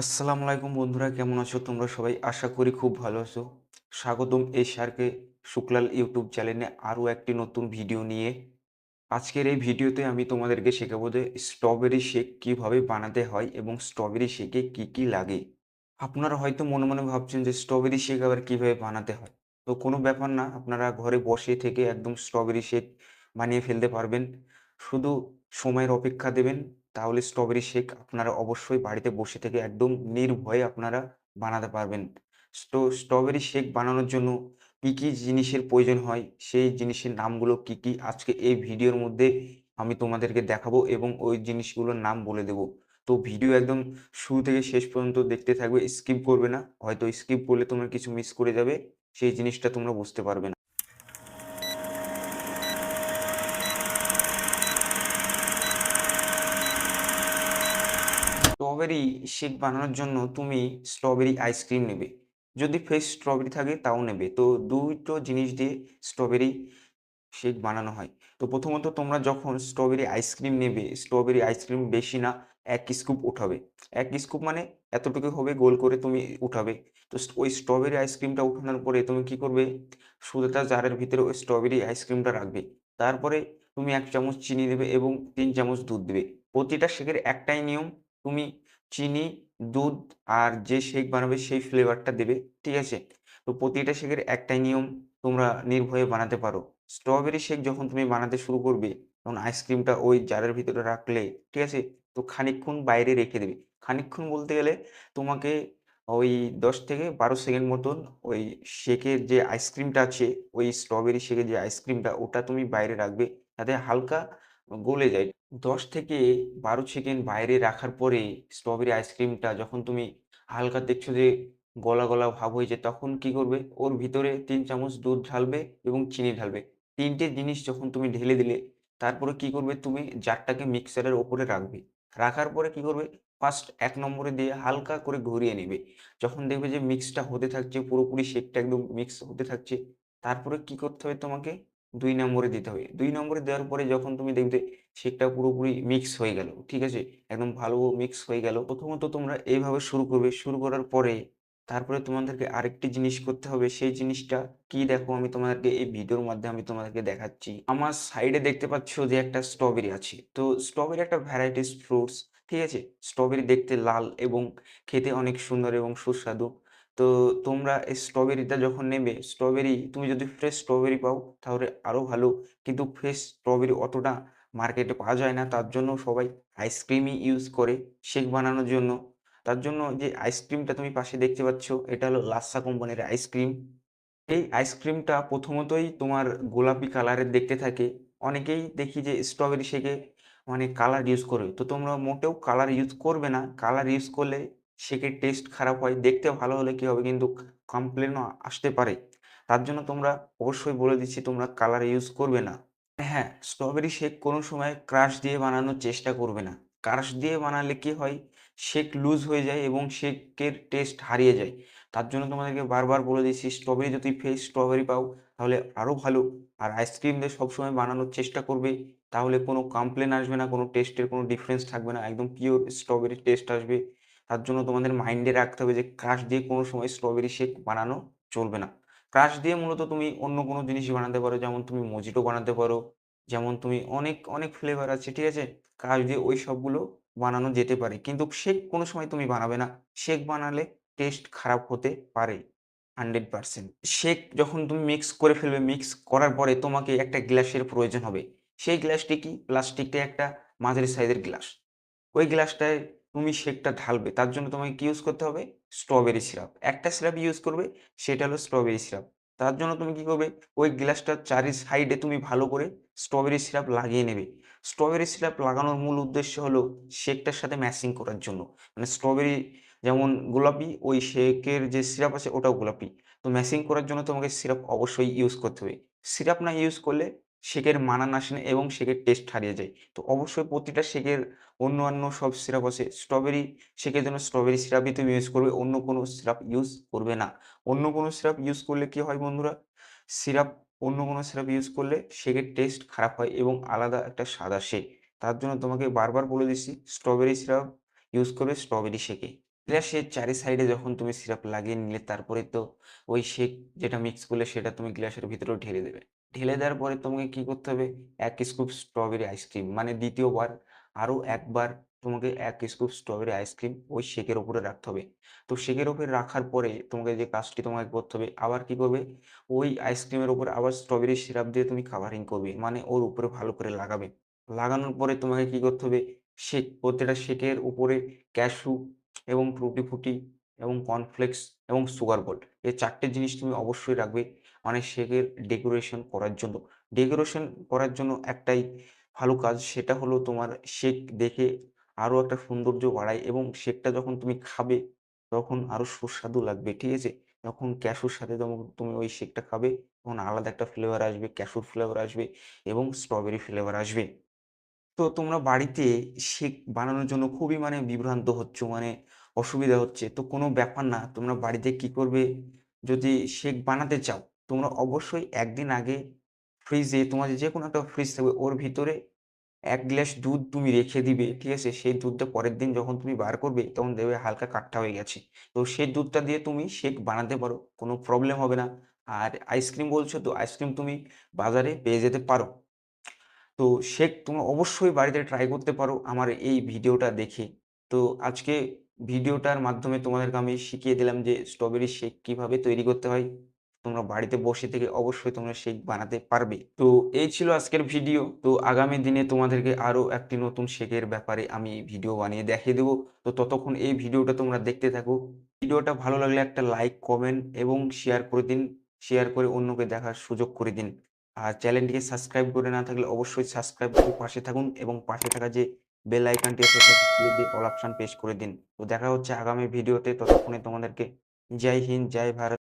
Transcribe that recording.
আসসালামু আলাইকুম বন্ধুরা, কেমন আছো তোমরা সবাই? আশা করি খুব ভালো আছো। স্বাগতম এই সারকে শুক্লাল ইউটিউব চ্যানেলে আরও একটি নতুন ভিডিও নিয়ে। আজকের এই ভিডিওতে আমি তোমাদেরকে শেখাবো যে স্ট্রবেরি শেক কীভাবে বানাতে হয় এবং স্ট্রবেরি শেকে কি কি লাগে। আপনারা হয়তো মনে মনে ভাবছেন যে স্ট্রবেরি শেক আবার কীভাবে বানাতে হয়? তো কোনো ব্যাপার না, আপনারা ঘরে বসে থেকে একদম স্ট্রবেরি শেক বানিয়ে ফেলতে পারবেন। শুধু সময়ের অপেক্ষা দেবেন তাহলে স্ট্রবেরি শেক আপনারা অবশ্যই বাড়িতে বসে থেকে একদম নির্ভয়ে আপনারা বানাতে পারবেন। তো স্ট্রবেরি শেক বানানোর জন্য কী কী জিনিসের প্রয়োজন হয়, সেই জিনিসের নামগুলো কী কী আজকে এই ভিডিওর মধ্যে আমি তোমাদেরকে দেখাবো এবং ওই জিনিসগুলোর নাম বলে দেবো। তো ভিডিও একদম শুরু থেকে শেষ পর্যন্ত দেখতে থাকবে স্কিপ করবে না। হয়তো স্কিপ করলে তোমরা কিছু মিস করে যাবে, সেই জিনিসটা তোমরা বুঝতে পারবে না। স্ট্রবেরি শেক বানানোর জন্য তুমি স্ট্রবেরি আইসক্রিম নেবে। যদি ফ্রেশ স্ট্রবেরি থাকে, তাও নেবে। তো দুটো জিনিস দিয়ে স্ট্রবেরি শেক বানানো হয়। তো প্রথমত তোমরা যখন স্ট্রবেরি আইসক্রিম নেবে স্ট্রবেরি আইসক্রিম বেশি না, এক স্কুপ উঠাবে। এক স্কুপ মানে এতটুকু হবে, গোল করে তুমি উঠাবে। তো ওই স্ট্রবেরি আইসক্রিমটা উঠানোর পরে তুমি কি করবে? সুদেটা জারের ভিতরে ওই স্ট্রবেরি আইসক্রিমটা রাখবে। তারপরে তুমি এক চামচ চিনি দেবে এবং তিন চামচ দুধ দেবে। প্রতিটা শেকের একটাই নিয়ম, তুমি চিনি, দুধ আর যে শেক বানাবে সেই ফ্লেভারটা দেবে, ঠিক আছে? তো প্রতিটা শেকের একটাই নিয়ম তোমরা নির্ভয়ে বানাতে পারো। স্ট্রবেরি শেক যখন তুমি বানাতে শুরু করবে, তখন আইসক্রিমটা ওই জারের ভিতরে রাখলে, ঠিক আছে? তো খানিকক্ষণ বাইরে রেখে দেবে। খানিকক্ষণ বলতে গেলে তোমাকে ওই দশ থেকে বারো সেকেন্ড মতন ওই শেকের যে আইসক্রিমটা আছে, ওই স্ট্রবেরি শেকের যে আইসক্রিমটা ওটা তুমি বাইরে রাখবে। তাতে হালকা গলে যায়। দশ থেকে বারো সেকেন্ড বাইরে রাখার পরে স্ট্রবেরি আইসক্রিমটা যখন তুমি হালকা দেখছ যে গলা গলা ভাব হয়েছে তখন কি করবে? ওর ভিতরে তিন চামচ দুধ ঢালবে এবং চিনি ঢালবে। তিনটে জিনিস যখন তুমি ঢেলে দিলে, তারপরে কি করবে তুমি? জারটাকে মিক্সারের ওপরে রাখবে। রাখার পরে কি করবে? ফার্স্ট এক নম্বরে দিয়ে হালকা করে ঘুরিয়ে নেবে। যখন দেখবে যে মিক্সটা হতে থাকছে, পুরোপুরি শেকটা একদম মিক্স হতে থাকছে, তারপরে কি করতে হবে তোমাকে? দুই নম্বরে দিতে হবে। দুই নম্বরে দেওয়ার পরে যখন তুমি দেখবে শেকটা পুরোপুরি মিক্স হয়ে গেল, ঠিক আছে? একদম ভালো মিক্স হয়ে গেল। প্রথমত তোমরা এইভাবে শুরু করবে। শুরু করার পরে তারপরে তোমাদেরকে আরেকটি জিনিস করতে হবে। সেই জিনিসটা কি দেখো, আমি তোমাদেরকে এই ভিডিওর মাধ্যমে আমি তোমাদেরকে দেখাচ্ছি। আমার সাইডে দেখতে পাচ্ছ যে একটা স্ট্রবেরি আছে। তো স্ট্রবেরি একটা ভ্যারাইটিস ফ্রুটস ঠিক আছে? স্ট্রবেরি দেখতে লাল এবং খেতে অনেক সুন্দর এবং সুস্বাদু। তো তোমরা এই স্ট্রবেরিটা যখন নেবে স্ট্রবেরি তুমি যদি ফ্রেশ স্ট্রবেরি পাও, তাহলে আরও ভালো। কিন্তু ফ্রেশ স্ট্রবেরি অতটা মার্কেটে পাওয়া যায় না। তার জন্য সবাই আইসক্রিমই ইউজ করে শেক বানানোর জন্য। তার জন্য যে আইসক্রিমটা তুমি পাশে দেখতে পাচ্ছ, এটা হলো লাসা কোম্পানির আইসক্রিম এই আইসক্রিমটা প্রথমতই তোমার গোলাপি কালারের দেখতে থাকে। অনেকেই দেখি যে স্ট্রবেরি শেকে মানে কালার ইউজ করে। তো তোমরা মোটেও কালার ইউজ করবে না। কালার ইউজ করলে শেকের টেস্ট খারাপ হয়? দেখতে ভালো হলে কী হবে? কিন্তু কমপ্লেনও আসতে পারে। তার জন্য তোমরা অবশ্যই বলে দিচ্ছি, তোমরা কালার ইউজ করবে না। হ্যাঁ স্ট্রবেরি শেক কোনো সময় ক্রাশ দিয়ে বানানোর চেষ্টা করবে না। ক্রাশ দিয়ে বানালে কি হয়? শেক লুজ হয়ে যায় এবং শেকের টেস্ট হারিয়ে যায়। তার জন্য তোমাদেরকে বারবার বলে দিচ্ছি স্ট্রবেরি যদি ফ্রেশ স্ট্রবেরি পাও, তাহলে আরও ভালো। আর আইসক্রিম দিয়ে সবসময় বানানোর চেষ্টা করবে, তাহলে কোনো কমপ্লেন আসবে না, কোনো টেস্টের কোনো ডিফারেন্স থাকবে না। একদম পিওর স্ট্রবেরি টেস্ট আসবে। তার জন্য তোমাদের মাইন্ডে রাখতে হবে যে ক্রাশ দিয়ে কোনো সময় স্ট্রবেরি শেক বানানো চলবে না। ক্রাশ দিয়ে মূলত তুমি অন্য কোনো জিনিস বানাতে পারো, যেমন তুমি মজিটো বানাতে পারো, যেমন তুমি অনেক অনেক ফ্লেভার আছে, ঠিক আছে? ক্রাশ দিয়ে ওই সবগুলো বানানো যেতে পারে, কিন্তু শেক কোনো সময় তুমি বানাবে না। শেক বানালে টেস্ট খারাপ হতে পারে হান্ড্রেড পারসেন্ট শেক যখন তুমি মিক্স করে ফেলবে মিক্স করার পরে তোমাকে একটা গ্লাসের প্রয়োজন হবে। সেই গ্লাসটি কি? প্লাস্টিকটা একটা মাঝারি সাইজের গ্লাস ওই গ্লাসটায় তুমি শেকটা ঢালবে, তার জন্য তোমাকে কি ইউজ করতে হবে? স্ট্রবেরি সিরাপ একটা সিরাপ ইউজ করবে, সেটা হলো স্ট্রবেরি সিরাপ তার জন্য তুমি কি করবে? ওই গ্লাসটার চারি সাইডে তুমি ভালো করে স্ট্রবেরি সিরাপ লাগিয়ে নেবে। স্ট্রবেরি সিরাপ লাগানোর মূল উদ্দেশ্য হলো শেকটার সাথে ম্যাচিং করার জন্য। মানে স্ট্রবেরি যেমন গোলাপি, ওই শেকের যে সিরাপ আছে ওটাও গোলাপি। তো ম্যাচিং করার জন্য তোমাকে সিরাপ অবশ্যই ইউজ করতে হবে। সিরাপ না ইউজ করলে শেকের মানান আসে না এবং শেকের টেস্ট হারিয়ে যায়। তো অবশ্যই প্রতিটা শেকের অন্য সব সিরাপ আছে। স্ট্রবেরি শেকের জন্য স্ট্রবেরি সিরাপই তুমি ইউজ করবে, অন্য কোনো সিরাপ ইউজ করবে না। অন্য কোনো সিরাপ ইউজ করলে কি হয় বন্ধুরা? সিরাপ অন্য কোনো সিরাপ ইউজ করলে শেকের টেস্ট খারাপ হয় এবং আলাদা একটা স্বাদ আসে। তার জন্য তোমাকে বারবার বলে দিচ্ছি স্ট্রবেরি সিরাপ ইউজ করবে স্ট্রবেরি শেকে। গ্লাসের চারি সাইডে যখন তুমি সিরাপ লাগিয়ে নিলে তারপরে তো ওই শেক যেটা মিক্স করলে সেটা তুমি গ্লাসের ভিতরেও ঢেলে দেবে। ঢেলে দেওয়ার পরে তোমাকে কি করতে হবে? এক স্কুপ স্ট্রবেরি আইসক্রিম মানে দ্বিতীয়বার আরও একবার তোমাকে এক স্কুপ স্ট্রবেরি আইসক্রিম ওই শেকের ওপরে রাখতে হবে। তো শেকের ওপরে রাখার পরে তোমাকে যে কাজটি তোমাকে করতে হবে, আবার কি করবে? ওই আইসক্রিমের ওপর আবার স্ট্রবেরি সিরাপ দিয়ে তুমি কাভারিং করবে মানে ওর উপরে ভালো করে লাগাবে। লাগানোর পরে তোমাকে কি করতে হবে? শেক, প্রত্যেকটা শেকের উপরে ক্যাশু এবং টুটি ফুটি এবং কর্নফ্লেক্স এবং সুগার বল এই চারটে জিনিস তুমি অবশ্যই রাখবে। মানে শেকের ডেকোরেশন করার জন্য। ডেকোরেশন করার জন্য একটাই ভালো কাজ সেটা হলো তোমার শেক দেখে আরও একটা সৌন্দর্য বাড়ায় এবং শেকটা যখন তুমি খাবে তখন আরও সুস্বাদু লাগবে, ঠিক আছে? যখন ক্যাশুর সাথে তুমি ওই শেকটা খাবে তখন আলাদা একটা ফ্লেভার আসবে, ক্যাশুর ফ্লেভার আসবে এবং স্ট্রবেরি ফ্লেভার আসবে। তো তোমরা বাড়িতে শেক বানানোর জন্য খুবই মানে বিভ্রান্ত হচ্ছ মানে অসুবিধা হচ্ছে। তো কোনো ব্যাপার না, তোমরা বাড়িতে কি করবে? যদি শেক বানাতে চাও তোমরা অবশ্যই একদিন আগে ফ্রিজে তোমার যে কোনো একটা ফ্রিজ থাকবে, ওর ভিতরে এক গ্লাস দুধ তুমি রেখে দিবে, ঠিক আছে? সেই দুধটা পরের দিন যখন তুমি বার করবে, তখন দেখবে হালকা কাঠটা হয়ে গেছে। তো সেই দুধটা দিয়ে তুমি শেক বানাতে পারো, কোনো প্রবলেম হবে না। আর আইসক্রিম বলছো তো আইসক্রিম তুমি বাজারে পেয়ে যেতে পারো। তো শেক তোমরা অবশ্যই বাড়িতে ট্রাই করতে পারো আমার এই ভিডিওটা দেখে। তো আজকে ভিডিওটার মাধ্যমে তোমাদেরকে আমি শিখিয়ে দিলাম যে স্ট্রবেরি শেক কীভাবে তৈরি করতে হয়। তোমরা বাড়িতে বসে থেকে অবশ্যই তোমরা শেক বানাতে পারবে। তো এই ছিল আজকের ভিডিও। তো আগামী দিনে তোমাদেরকে আরও একটি নতুন শেকের ব্যাপারে আমি ভিডিও বানিয়ে দেখিয়ে দেবো। তো ততক্ষণ এই ভিডিওটা তোমরা দেখতে থাকো। ভিডিওটা ভালো লাগলে একটা লাইক, কমেন্ট এবং শেয়ার করে দিন। শেয়ার করে অন্যকে দেখার সুযোগ করে দিন। আর চ্যানেলটিকে সাবস্ক্রাইব করে না থাকলে অবশ্যই সাবস্ক্রাইব করে পাশে থাকুন এবং পাশে থাকা যে বেল আইকনটি আছে অল অপশন পেশ করে দিন। তো দেখা হচ্ছে আগামী ভিডিওতে। ততক্ষণে তোমাদেরকে জয় হিন্দ, জয় ভারত।